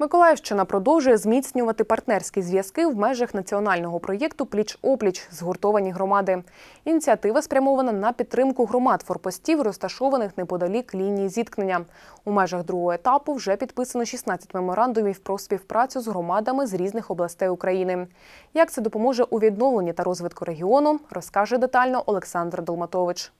Миколаївщина продовжує зміцнювати партнерські зв'язки в межах національного проєкту Пліч опліч згуртовані громади. Ініціатива спрямована на підтримку громад форпостів, розташованих неподалік лінії зіткнення. У межах другого етапу вже підписано 16 меморандумів про співпрацю з громадами з різних областей України. Як це допоможе у відновленні та розвитку регіону, розкаже детально Олександр Долматович.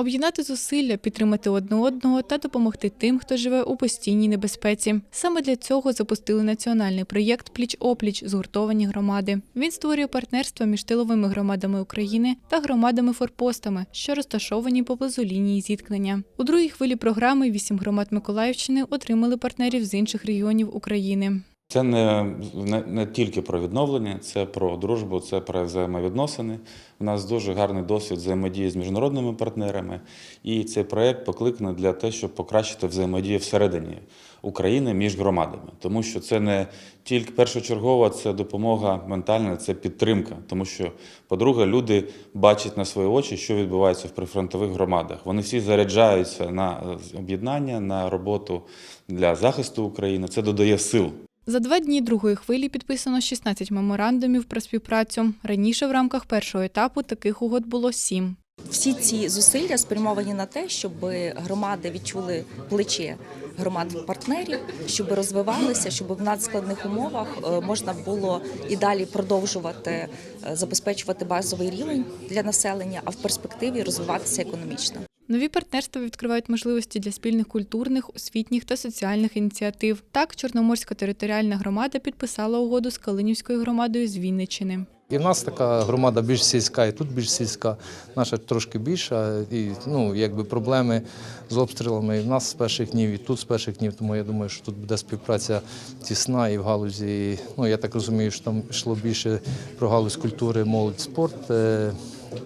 Об'єднати зусилля, підтримати одне одного та допомогти тим, хто живе у постійній небезпеці. Саме для цього запустили національний проєкт Пліч-опліч згуртовані громади. Він створює партнерство між тиловими громадами України та громадами-форпостами, що розташовані поблизу лінії зіткнення. У другій хвилі програми вісім громад Миколаївщини отримали партнерів з інших регіонів України. Це не, не, не тільки про відновлення, це про дружбу, це про взаємовідносини. У нас дуже гарний досвід взаємодії з міжнародними партнерами, і цей проект покликаний для того, щоб покращити взаємодію всередині України між громадами, тому що це не тільки першочергова, це допомога ментальна, це підтримка. Тому що, по-друге, люди бачать на свої очі, що відбувається в прифронтових громадах. Вони всі заряджаються на об'єднання, на роботу для захисту України. Це додає сил. За два дні другої хвилі підписано 16 меморандумів про співпрацю. Раніше в рамках першого етапу таких угод було сім. Всі ці зусилля спрямовані на те, щоб громади відчули плече громад партнерів, щоб розвивалися, щоб в надскладних умовах е, можна було і далі продовжувати е, забезпечувати базовий рівень для населення, а в перспективі розвиватися економічно. Нові партнерства відкривають можливості для спільних культурних, освітніх та соціальних ініціатив. Так, Чорноморська територіальна громада підписала угоду з Калинівською громадою з Вінниччини. І в нас така громада більш сільська, і тут більш сільська, наша трошки більша. І ну, якби проблеми з обстрілами і в нас з перших днів, і тут з перших днів. Тому я думаю, що тут буде співпраця тісна і в галузі. Ну я так розумію, що там йшло більше про галузь культури, молодь, спорт, е,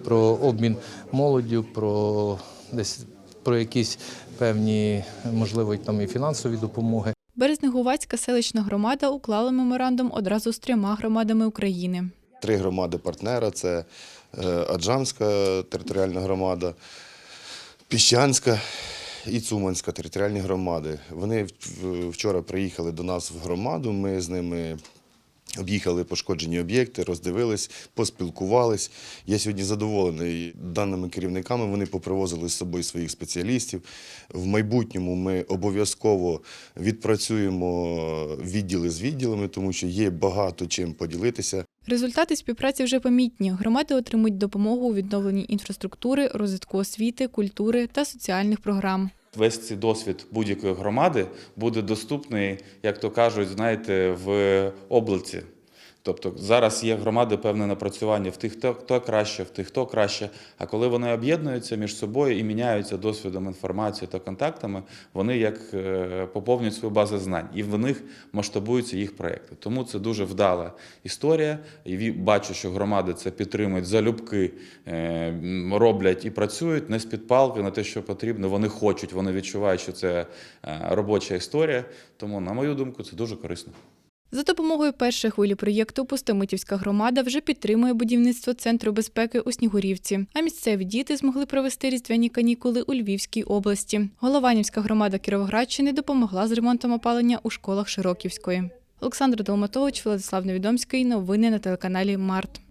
про обмін молоддю, про десь про якісь певні, можливо, там і фінансові допомоги. Березнегувацька селищна громада уклала меморандум одразу з трьома громадами України. Три громади партнера це е, Аджамська територіальна громада, Піщанська і Цуманська територіальні громади. Вони вчора приїхали до нас в громаду. Ми з ними об'їхали пошкоджені об'єкти, роздивились, поспілкувались. Я сьогодні задоволений даними керівниками. Вони попривозили з собою своїх спеціалістів. В майбутньому ми обов'язково відпрацюємо відділи з відділами, тому що є багато чим поділитися. Результати співпраці вже помітні. Громади отримують допомогу у відновленні інфраструктури, розвитку освіти, культури та соціальних програм. Весь цей досвід будь-якої громади буде доступний, як то кажуть, знаєте, в області. Тобто зараз є громади певне напрацювання в тих, хто, хто краще, в тих, хто краще. А коли вони об'єднуються між собою і міняються досвідом, інформацією та контактами, вони як е, поповнюють свою базу знань, і в них масштабуються їх проекти. Тому це дуже вдала історія. І бачу, що громади це підтримують залюбки, е, роблять і працюють не з-під палки на те, що потрібно. Вони хочуть, вони відчувають, що це е, робоча історія. Тому, на мою думку, це дуже корисно. За допомогою першої хвилі проєкту Пустомитівська громада вже підтримує будівництво центру безпеки у Снігурівці. А місцеві діти змогли провести різдвяні канікули у Львівській області. Голованівська громада Кіровоградщини допомогла з ремонтом опалення у школах Широківської. Олександр Долматович, Владислав Невідомський. Новини на телеканалі Март.